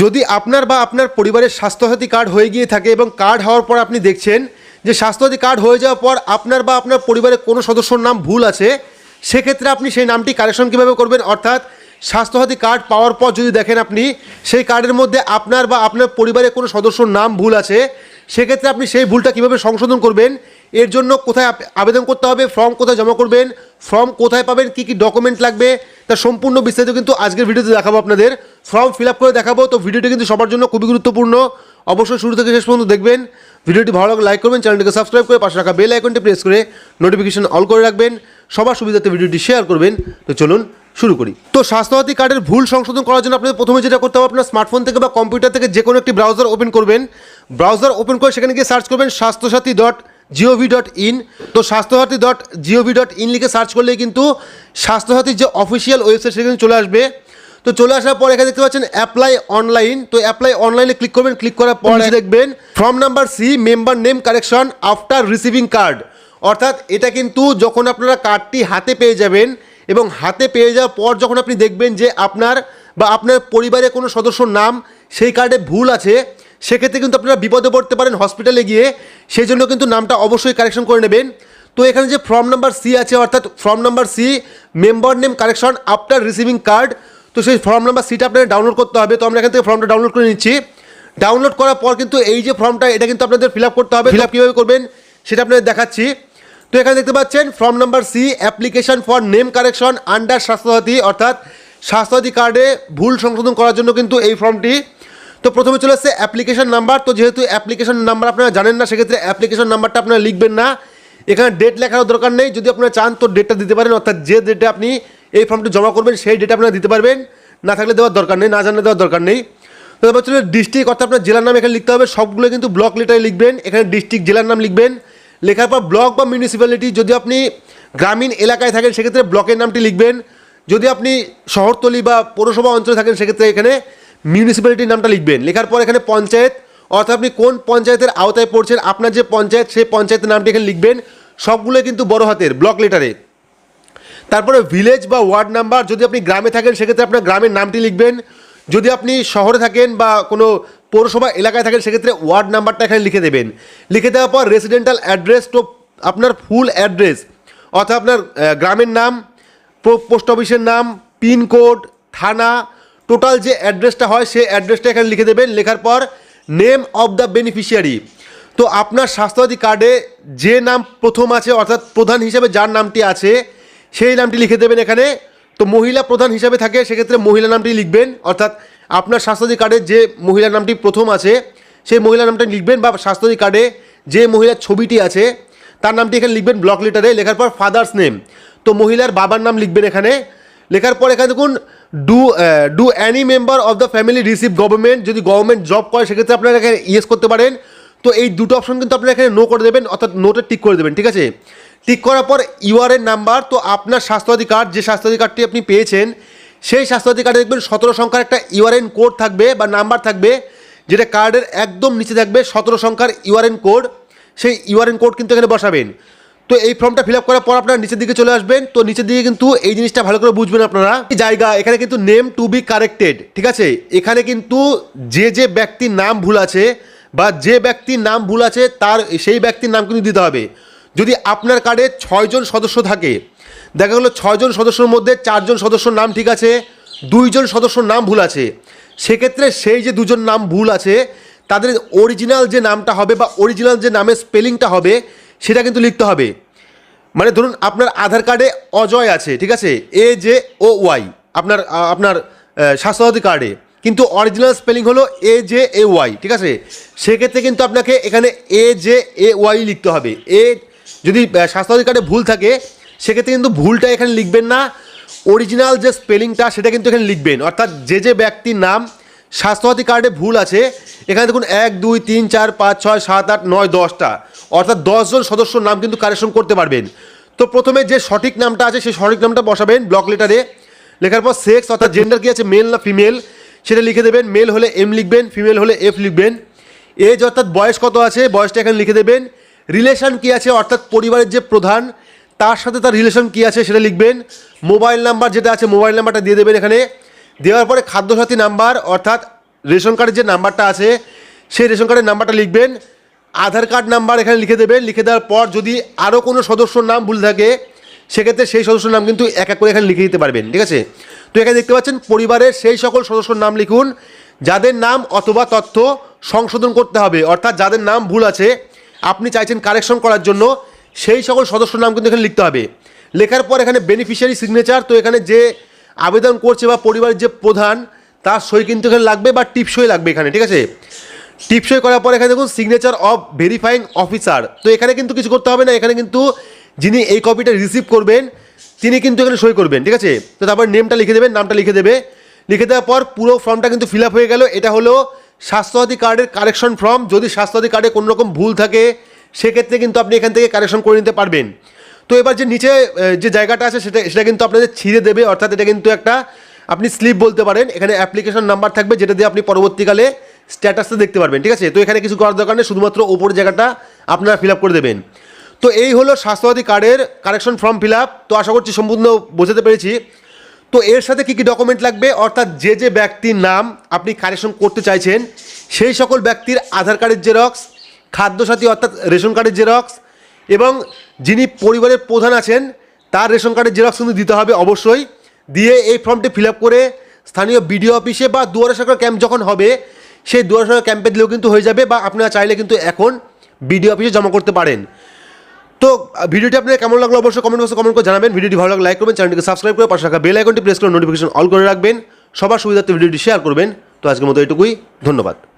যদি আপনার বা আপনার পরিবারের স্বাস্থ্যসাথী কার্ড হয়ে গিয়ে থাকে এবং কার্ড হওয়ার পর আপনি দেখছেন যে স্বাস্থ্যসাথী কার্ড হয়ে যাওয়ার পর আপনার বা আপনার পরিবারের কোনো সদস্যর নাম ভুল আছে, সেক্ষেত্রে আপনি সেই নামটি কারেকশন কীভাবে করবেন? অর্থাৎ স্বাস্থ্যসাথী কার্ড পাওয়ার পর যদি দেখেন আপনি সেই কার্ডের মধ্যে আপনার বা আপনার পরিবারের কোনো সদস্যর নাম ভুল আছে, সেক্ষেত্রে আপনি সেই ভুলটা কীভাবে সংশোধন করবেন? এর জন্য কোথায় আবেদন করতে হবে? ফর্ম কোথায় জমা করবেন? ফর্ম কোথায় পাবেন, কী কী ডকুমেন্ট লাগবে তার সম্পূর্ণ বিস্তারিত কিন্তু আজকের ভিডিওতে দেখাবো আপনাদের। ফর্ম ফিল আপ করে দেখাবো, তো ভিডিওটি কিন্তু সবার জন্য খুবই গুরুত্বপূর্ণ। অবশ্যই শুরু থেকে শেষ পর্যন্ত দেখবেন। ভিডিওটি ভালো লাগলে লাইক করবেন চ্যানেলটিকে সাবস্ক্রাইব করে পাশে রাখা বেল আইকনটি প্রেস করে নোটিফিকেশন অল করে রাখবেন। সবার সুবিধাতে ভিডিওটি শেয়ার করবেন। তো চলুন শুরু করি। তো স্বাস্থ্যসাথী কার্ডের ভুল সংশোধন করার জন্য আপনাদের প্রথমে যেটা করতে হবে, আপনার স্মার্টফোন থেকে বা কম্পিউটার থেকে যে কোনো একটি ব্রাউজার ওপেন করবেন। ব্রাউজার ওপেন করে সেখানে গিয়ে সার্চ করবেন Swasthyasathi dot G O V dot in তো Swasthyasathi dot G O V dot in লিখে সার্চ করলেই কিন্তু স্বাস্থ্যসাথীর যে অফিসিয়াল ওয়েবসাইট সেখানে চলে আসবে। তো চলে আসার পর এখানে দেখতে পাচ্ছেন অ্যাপ্লাই অনলাইন তো অ্যাপ্লাই অনলাইনে ক্লিক করবেন ক্লিক করার পর দেখবেন form number C member name correction after receiving card অর্থাৎ এটা কিন্তু যখন আপনারা কার্ডটি হাতে পেয়ে যাবেন এবং হাতে পেয়ে যাওয়ার পর যখন আপনি দেখবেন যে আপনার বা আপনার পরিবারের কোনো সদস্যর নাম সেই কার্ডে ভুল আছে সেক্ষেত্রে কিন্তু আপনারা বিপদে পড়তে পারেন হসপিটালে গিয়ে। সেই জন্য কিন্তু নামটা অবশ্যই কারেকশন করে নেবেন। তো এখানে যে ফর্ম নাম্বার সি আছে অর্থাৎ form number C member name correction after receiving card তো সেই ফর্ম নাম্বার সিটা আপনাদের ডাউনলোড করতে হবে। তো আমরা এখান থেকে ফর্মটা ডাউনলোড করে নিচ্ছি। ডাউনলোড করার পর কিন্তু এই যে ফর্মটা এটা কিন্তু আপনাদের ফিল আপ করতে হবে। ফিল আপ কীভাবে করবেন সেটা আপনাদের দেখাচ্ছি। তো এখানে দেখতে পাচ্ছেন form number C application for name correction under Swasthyasathi অর্থাৎ স্বাস্থ্যসাথী কার্ডে ভুল সংশোধন করার জন্য কিন্তু এই ফর্মটি তো প্রথমে চলে আসছে অ্যাপ্লিকেশন নাম্বার তো যেহেতু অ্যাপ্লিকেশন নাম্বার আপনারা জানেন না, সেক্ষেত্রে অ্যাপ্লিকেশন নাম্বারটা আপনারা লিখবেন না। এখানে ডেট লেখার দরকার নেই। যদি আপনারা চান, তো ডেটটা দিতে পারেন। অর্থাৎ যে ডেটে আপনি এই ফর্মটি জমা করবেন, সেই ডেটে আপনারা দিতে পারবেন। না থাকলে দেওয়ার দরকার নেই, না জানলে দেওয়ার দরকার নেই। তো এবার চলে ডিস্ট্রিক্ট অর্থাৎ আপনার জেলার নাম এখানে লিখতে হবে। সবগুলো কিন্তু ব্লক লেটারে লিখবেন। এখানে ডিস্ট্রিক্ট জেলার নাম লিখবেন। লেখার পর ব্লক বা মিউনিসিপ্যালিটি যদি আপনি গ্রামীণ এলাকায় থাকেন, সেক্ষেত্রে ব্লকের নামটি লিখবেন। যদি আপনি শহরতলি বা পৌরসভা অঞ্চলে থাকেন, সেক্ষেত্রে এখানে মিউনিসিপ্যালিটির নামটা লিখবেন। লেখার পর এখানে পঞ্চায়েত, অর্থাৎ আপনি কোন পঞ্চায়েতের আওতায় পড়ছেন, আপনার যে পঞ্চায়েত, সেই পঞ্চায়েতের নামটি এখানে লিখবেন। সবগুলো কিন্তু বড় হাতের ব্লক লেটারে তারপরে ভিলেজ বা ওয়ার্ড নাম্বার যদি আপনি গ্রামে থাকেন, সেক্ষেত্রে আপনার গ্রামের নামটি লিখবেন। যদি আপনি শহরে থাকেন বা কোনো পৌরসভা এলাকায় থাকেন, সেক্ষেত্রে ওয়ার্ড নাম্বারটা এখানে লিখে দেবেন। লিখে দেওয়ার পর রেসিডেন্টাল অ্যাড্রেস তো আপনার ফুল অ্যাড্রেস অর্থাৎ আপনার গ্রামের নাম পোস্ট অফিসের নাম পিনকোড থানা টোটাল যে অ্যাড্রেসটা হয়, সেই অ্যাড্রেসটা এখানে লিখে দেবেন। লেখার পর নেম অফ দ্য বেনিফিশিয়ারি তো আপনার স্বাস্থ্যসাথী কার্ডে যে নাম প্রথম আছে, অর্থাৎ প্রধান হিসেবে যার নামটি আছে, সেই নামটি লিখে দেবেন এখানে। তো মহিলা প্রধান হিসাবে থাকে, সেক্ষেত্রে মহিলা নামটি লিখবেন। অর্থাৎ আপনার স্বাস্থ্যসাথী কার্ডে যে মহিলা নামটি প্রথম আছে, সেই মহিলা নামটা লিখবেন বা স্বাস্থ্যসাথী কার্ডে যে মহিলার ছবিটি আছে, তার নামটি এখানে লিখবেন ব্লক লেটারে লেখার পর ফাদার্স নেম তো মহিলার বাবার নাম লিখবেন এখানে। লেখার পর এখানে দেখুন do do any member of the family receive government যদি গভর্নমেন্ট জব করে, সেক্ষেত্রে আপনারা এখানে ইয়েস করতে পারেন। তো এই দুটো অপশন কিন্তু আপনারা এখানে নো করে দেবেন, অর্থাৎ নোটে টিক করে দেবেন, ঠিক আছে? টিক করার পর ইউআরএন নাম্বার তো আপনার স্বাস্থ্যসাথী কার্ড যে স্বাস্থ্যসাথী কার্ডটি আপনি পেয়েছেন, সেই স্বাস্থ্যসাথী কার্ডে দেখবেন সতেরো সংখ্যার একটা ইউআরএন কোড থাকবে বা নাম্বার থাকবে, যেটা কার্ডের একদম নিচে থাকবে, সতেরো সংখ্যার ইউআরএন কোড সেই ইউআরএন কোড কিন্তু এখানে বসাবেন। তো এই ফর্মটা ফিল আপ করার পর আপনারা নিচের দিকে চলে আসবেন। তো নিচের দিকে কিন্তু এই জিনিসটা ভালো করে বুঝবেন আপনারা। এই জায়গা, এখানে কিন্তু নেম টু বি কারেক্টেড ঠিক আছে? এখানে কিন্তু যে যে ব্যক্তির নাম ভুল আছে বা যে ব্যক্তির নাম ভুল আছে, তার সেই ব্যক্তির নাম কিন্তু দিতে হবে। যদি আপনার কার্ডে ছয়জন সদস্য থাকে, দেখা গেলো ছয়জন সদস্যর মধ্যে চারজন সদস্যর নাম ঠিক আছে দুইজন সদস্যর নাম ভুল আছে, সেক্ষেত্রে সেই যে দুজন নাম ভুল আছে, তাদের অরিজিনাল যে নামটা হবে বা অরিজিনাল যে নামের স্পেলিংটা হবে সেটা কিন্তু লিখতে হবে। মানে ধরুন আপনার আধার কার্ডে অজয় আছে, ঠিক আছে? এ জে ও ওয়াই আপনার আপনার স্বাস্থ্যসাথী কার্ডে। কিন্তু অরিজিনাল স্পেলিং হলো এ জে এ ওয়াই ঠিক আছে? সেক্ষেত্রে কিন্তু আপনাকে এখানে এ জে এ ওয়াই লিখতে হবে। এ যদি স্বাস্থ্যসাথী কার্ডে ভুল থাকে, সেক্ষেত্রে কিন্তু ভুলটা এখানে লিখবেন না। অরিজিনাল যে স্পেলিংটা সেটা কিন্তু এখানে লিখবেন। অর্থাৎ যে যে ব্যক্তির নাম স্বাস্থ্যসাথী কার্ডে ভুল আছে, এখানে দেখুন এক, দুই, তিন, চার, পাঁচ, ছয়, সাত, আট, নয়, দশটা। অর্থাৎ দশজন সদস্যর নাম কিন্তু কারেকশন করতে পারবেন। তো প্রথমে যে সঠিক নামটা আছে, সেই সঠিক নামটা বসাবেন ব্লক লেটারে লেখার পর সেক্স অর্থাৎ জেন্ডার কি আছে মেল না ফিমেল সেটা লিখে দেবেন। মেল হলে এম লিখবেন ফিমেল হলে এফ লিখবেন। এজ অর্থাৎ বয়স কত আছে, বয়সটা এখানে লিখে দেবেন। রিলেশন কি আছে, অর্থাৎ পরিবারের যে প্রধান, তার সাথে তার রিলেশন কি আছে, সেটা লিখবেন। মোবাইল নাম্বার যেটা আছে মোবাইল নাম্বারটা দিয়ে দেবেন এখানে। দেওয়ার পরে খাদ্যসাথী নাম্বার অর্থাৎ রেশন কার্ডের যে নাম্বারটা আছে, সেই রেশন কার্ডের নাম্বারটা লিখবেন। আধার কার্ড নাম্বার এখানে লিখে দেবেন লিখে দেওয়ার পর যদি আরও কোনো সদস্যর নাম ভুল থাকে, সেক্ষেত্রে সেই সদস্যর নাম কিন্তু এক এক করে এখানে লিখে দিতে পারবেন, ঠিক আছে? তো এখানে দেখতে পাচ্ছেন, পরিবারের সেই সকল সদস্যর নাম লিখুন, যাদের নাম অথবা তথ্য সংশোধন করতে হবে, অর্থাৎ যাদের নাম ভুল আছে, আপনি চাইছেন কারেকশন করার জন্য, সেই সকল সদস্যর নাম কিন্তু এখানে লিখতে হবে। লেখার পর এখানে বেনিফিশিয়ারি সিগনেচার তো এখানে যে আবেদন করছে বা পরিবারের যে প্রধান, তার সই কিন্তু এখানে লাগবে বা টিপ সই লাগবে এখানে, ঠিক আছে? টিপসই করার পর এখানে দেখুন সিগনেচার অফ ভেরিফাইং অফিসার তো এখানে কিন্তু কিছু করতে হবে না, এখানে কিন্তু যিনি এই কপিটা রিসিভ করবেন, তিনি কিন্তু এখানে সই করবেন, ঠিক আছে? তো তারপর নেমটা লিখে দেবেন, নামটা লিখে দেবে। লিখে দেওয়ার পর পুরো ফর্মটা কিন্তু ফিল হয়ে গেল। এটা হলো স্বাস্থ্যসাথী কার্ডের কারেকশন ফর্ম যদি স্বাস্থ্যসাথী কার্ডে কোনো রকম ভুল থাকে, সেক্ষেত্রে কিন্তু আপনি এখান থেকে কারেকশন করে নিতে পারবেন। তো এবার যে নিচে যে জায়গাটা আছে, সেটা সেটা কিন্তু আপনাদের ছিঁড়ে দেবে। অর্থাৎ এটা কিন্তু একটা, আপনি স্লিপ বলতে পারেন। এখানে অ্যাপ্লিকেশন নাম্বার থাকবে, যেটা দিয়ে আপনি পরবর্তীকালে স্ট্যাটাসটা দেখতে পারবেন, ঠিক আছে? তো এখানে কিছু করার দরকার নেই, শুধুমাত্র ওপর জায়গাটা আপনারা ফিল করে দেবেন। তো এই হলো স্বাস্থ্যসাথী কার্ডের কারেকশন ফর্ম ফিল তো আশা করছি সম্পূর্ণ বোঝাতে পেরেছি। তো এর সাথে কী কী ডকুমেন্ট লাগবে? অর্থাৎ যে যে ব্যক্তির নাম আপনি কারেকশন করতে চাইছেন, সেই সকল ব্যক্তির আধার কার্ডের জেরক্স খাদ্যসাথী অর্থাৎ রেশন কার্ডের জেরক্স এবং যিনি পরিবারের প্রধান আছেন, তার রেশন কার্ডের জেরক্স কিন্তু দিতে হবে অবশ্যই। দিয়ে এই ফর্মটি ফিল করে স্থানীয় বিডিও অফিসে বা দুয়ারে সরকার ক্যাম্প যখন হবে সেই দুয়ারে সরকার ক্যাম্পে দিলেও কিন্তু হয়ে যাবে বা আপনারা চাইলে কিন্তু এখন বিডিও অফিসে জমা করতে পারেন। তো, ভিডিওটি আপনার কেমন লাগল অবশ্যই কমেন্ট বক্সে কমেন্ট করে জানাবেন। ভিডিওটি ভালো লাগলে লাইক করবেন চ্যানেলটিকে সাবস্ক্রাইব করে পাশে রাখা বেল আইকনটি প্রেস করে নোটিফিকেশন অল করে রাখবেন। সবার সুবিধার্থে ভিডিওটি শেয়ার করবেন। তো আজকের মতো এটুকুই, ধন্যবাদ।